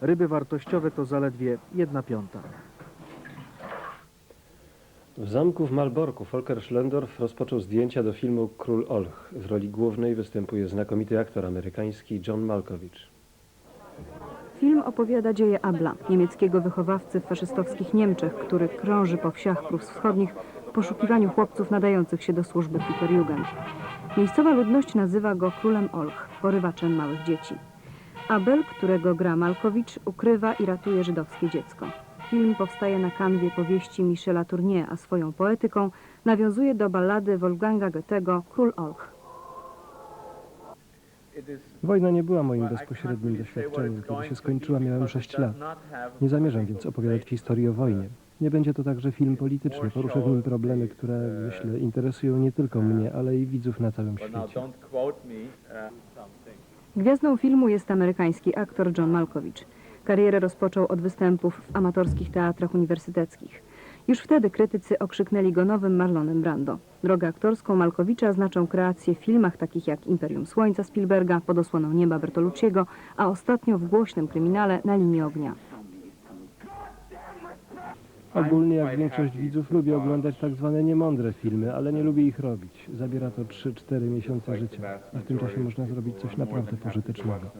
Ryby wartościowe to zaledwie jedna piąta. W zamku w Malborku Volker Schlendorf rozpoczął zdjęcia do filmu Król Olch. W roli głównej występuje znakomity aktor amerykański John Malkovich. Film opowiada dzieje Abla, niemieckiego wychowawcy w faszystowskich Niemczech, który krąży po wsiach Prus Wschodnich w poszukiwaniu chłopców nadających się do służby Hitlerjugend. Miejscowa ludność nazywa go królem Olch, porywaczem małych dzieci. Abel, którego gra Malkowicz, ukrywa i ratuje żydowskie dziecko. Film powstaje na kanwie powieści Michela Tournier, a swoją poetyką nawiązuje do ballady Wolfganga Goethego Król Olch. Wojna nie była moim bezpośrednim doświadczeniem. Kiedy się skończyła, miałem 6 lat. Nie zamierzam więc opowiadać historii o wojnie. Nie będzie to także film polityczny. Poruszę w nim problemy, które, myślę, interesują nie tylko mnie, ale i widzów na całym świecie. Gwiazdą filmu jest amerykański aktor John Malkovich. Karierę rozpoczął od występów w amatorskich teatrach uniwersyteckich. Już wtedy krytycy okrzyknęli go nowym Marlonem Brando. Drogę aktorską Malkowicza znaczą kreacje w filmach takich jak Imperium Słońca Spielberga, Pod osłoną nieba Bertolucciego, a ostatnio w głośnym kryminale Na linii ognia. Ogólnie, jak większość widzów, lubię oglądać tak zwane niemądre filmy, ale nie lubię ich robić. Zabiera to 3-4 miesiące życia. I w tym czasie można zrobić coś naprawdę pożytecznego.